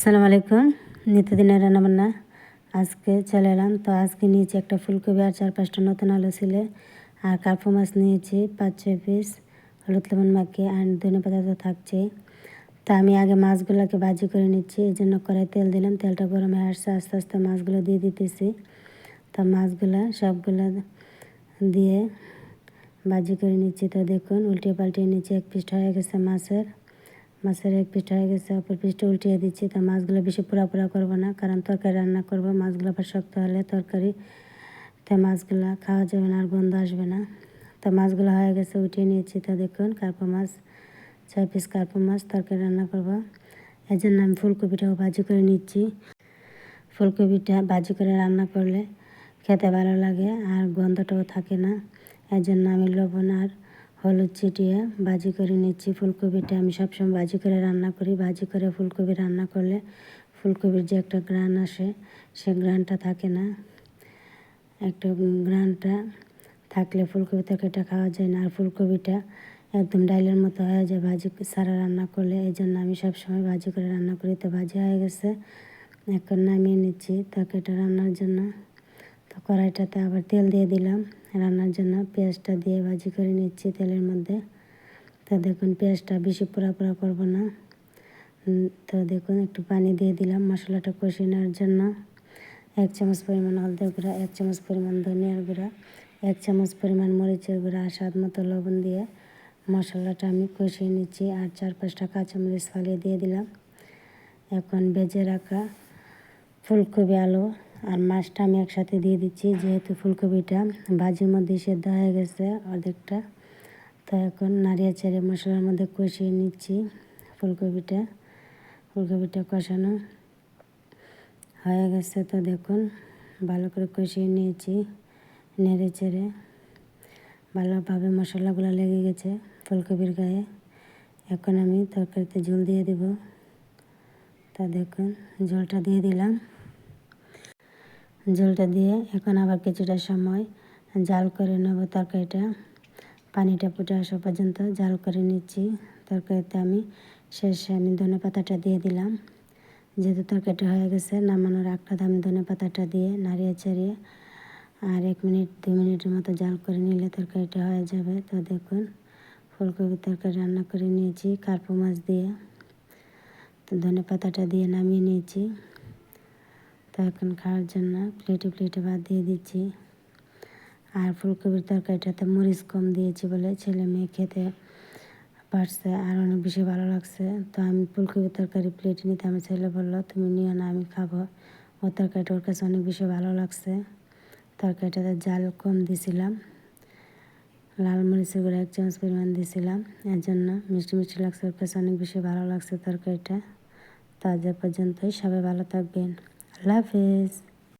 সালাম আলাইকুম। নিত্যদিনের রান্নাবান্না আজকে চলে এলাম। তো আজকে নিয়েছি একটা ফুলকপি আর চার পাঁচটা নতুন আলু ছিলে। আর কার্পো মাছ নিয়েছি, পাঁচ ছয় পিস, হলুদ লেমন মাখিয়ে, আর ধনে পাতা তো থাকছে। তো আমি আগে মাছগুলোকে ভাজি করে নিচ্ছি, এই জন্য কড়াই তেল দিলাম। তেলটা গরম হয়ে আসছে, আস্তে আস্তে মাছগুলো দিয়ে দিতেছি। তো মাছগুলো সবগুলো দিয়ে ভাজি করে নিচ্ছি। তো দেখুন, উল্টিয়ে পাল্টিয়ে নিচ্ছি, এক পিস হয়ে গেছে মাছের। মাছের এক পিসটা হয়ে গেছে, অপর পিসটা উল্টিয়ে দিচ্ছি। তা মাছগুলো বেশি পুরা পুরা করব না, কারণ তরকারি রান্না করব। মাছগুলো আবার শক্ত হলে তরকারি, তা মাছগুলো খাওয়া যাবে না, আর গন্ধ আসবে না। তা মাছগুলো হয়ে গেছে, উঠিয়ে নিয়েছি। তা দেখুন, কার্পো মাছ, ছয় পিস কার্পো মাছ তরকারি রান্না করব। এর জন্য আমি ফুলকপিটাও ভাজি করে নিচ্ছি। ফুলকপিটা ভাজি করে রান্না করলে খেতে ভালো লাগে, আর গন্ধটাও থাকে না। এর জন্য আমি লবণ আর হলুদ চিটিয়ে ভাজি করে নিচ্ছি। ফুলকপিটা আমি সবসময় ভাজি করে রান্না করি। ভাজি করে ফুলকপি রান্না করলে ফুলকপির যে একটা গ্রান আসে, সে গ্রানটা থাকে না। একটা গ্রানটা থাকলে ফুলকপি তরকারিটা খাওয়া যায় না। আর ফুলকপিটা একদম ডাইলের মতো হয়ে যায় ভাজি সারা রান্না করলে। এই জন্য আমি সবসময় ভাজি করে রান্না করি। তো ভাজি হয়ে গেছে। এখন নামিয়ে নিচ্ছি তরকারিটা রান্নার জন্য। তো কড়াইটাতে আবার তেল দিয়ে দিলাম। রান্নার জন্য পেঁয়াজটা দিয়ে ভাজি করে নিচ্ছি তেলের মধ্যে। তো দেখুন, পেঁয়াজটা বেশি পোড়া পোড়া করব না। তো দেখুন, একটু পানি দিয়ে দিলাম মশলাটা কষিয়ে নেওয়ার জন্য। এক চামচ পরিমাণ হলদের গুঁড়া, এক চামচ পরিমাণ ধনিয়ার গুঁড়া, এক চামচ পরিমাণ মরিচের গুঁড়া আর স্বাদ মতো লবণ দিয়ে মশলাটা আমি কষিয়ে নিচ্ছি আর চার পাঁচটা কাঁচামরিচ ফালিয়ে দিয়ে দিলাম। এখন বেজে রাখা ফুলকপি আলু আর মাছটা আমি একসাথে দিয়ে দিচ্ছি, যেহেতু ফুলকপিটা ভাজির মধ্যে সেদ্ধ হয়ে গেছে অর্ধেকটা। তো এখন নাড়িয়ে চেড়ে মশলার মধ্যে কষিয়ে নিচ্ছি ফুলকপিটা। ফুলকপিটা কষানো হয়ে গেছে তো দেখুন, ভালো করে কষিয়ে নিয়েছি নেড়ে চেড়ে। ভালোভাবে মশলাগুলো লেগে গেছে ফুলকপির গায়ে। এখন আমি তরকারিতে ঝোল দিয়ে দেব। তা দেখুন, ঝোলটা দিয়ে দিলাম। ঝোলটা দিয়ে এখন আবার কিছুটা সময় জাল করে নেব তরকারিটা। পানিটা ফুটে আসা পর্যন্ত জাল করে নিচ্ছি। তরকারিতে আমি শেষে আমি ধনে পাতাটা দিয়ে দিলাম। যেহেতু তরকারিটা হয়ে গেছে, নামানোর একটা আমি ধনে পাতাটা দিয়ে নাড়িয়ে চাড়িয়ে আর এক মিনিট, দু মিনিটের মতো জাল করে নিলে তরকারিটা হয়ে যাবে। তো দেখুন, ফুলকপি তরকারি রান্না করে নিয়েছি, কার্পো মাছ দিয়ে। তো ধনে পাতাটা দিয়ে নামিয়ে নিয়েছি। তো এখন খাওয়ার জন্য। প্লেটে প্লেটে ভাত দিয়ে দিচ্ছি। আর ফুলকপির তরকারিটাতে মরিচ কম দিয়েছি বলে ছেলে মেয়ে খেতে পারছে আর অনেক বেশি ভালো লাগছে। তো আমি ফুলকপির তরকারি প্লেটে নিতে আমার ছেলে বলল, তুমি নিও না, আমি খাব। ও তরকারিটা ওর কাছে অনেক বেশি ভালো লাগছে। তরকারিটাতে জাল কম দিছিলাম। লাল মরিচের গুঁড়ো এক চামচ পরিমাণ দিয়েছিলাম এর জন্য মিষ্টি মিষ্টি লাগছে, ওর কাছে অনেক বেশি ভালো লাগছে তরকারিটা। তাজা পর্যন্তই, সবাই ভালো থাকবেন। Love is.